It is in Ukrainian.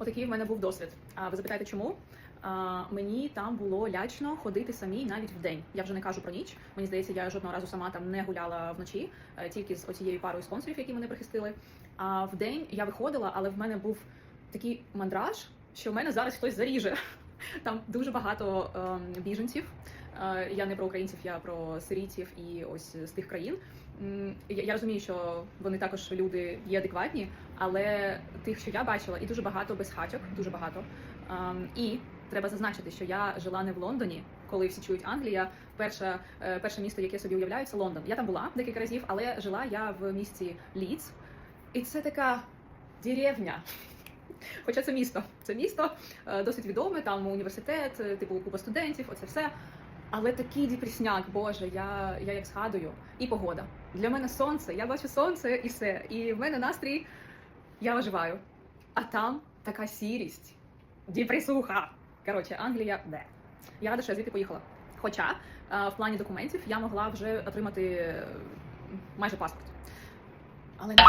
Отакий в мене був досвід. А ви запитаєте, чому? А, мені там було лячно ходити самій навіть в день. Я вже не кажу про ніч. Мені здається, я жодного разу сама там не гуляла вночі, е, тільки з оцією парою спонсорів, які мене прихистили. А в день я виходила, але в мене був такий мандраж, що в мене зараз хтось заріже. Там дуже багато ем, біженців. Е, Я не про українців, я про сирійців і ось з тих країн. Я, розумію, що вони також люди є адекватні, але тих, що я бачила, і дуже багато безхатьок, дуже багато. Ем, І треба зазначити, що я жила не в Лондоні, коли всі чують Англія. Перше, перше місто, яке собі уявляють, це Лондон. Я там була декілька разів, але жила я в місті Лідс. І це така деревня. Хоча це місто, це місто е, досить відоме, там університет, е, типу купа студентів, оце все. Але такий депресняк, боже, я, я як згадую, і погода. Для мене сонце, я бачу сонце і все. І в мене настрій, я виживаю. А там така сірість, депресуха. Коротше, Англія, де. Я рада, що я звідти поїхала. Хоча е, в плані документів я могла вже отримати е, майже паспорт. Але не.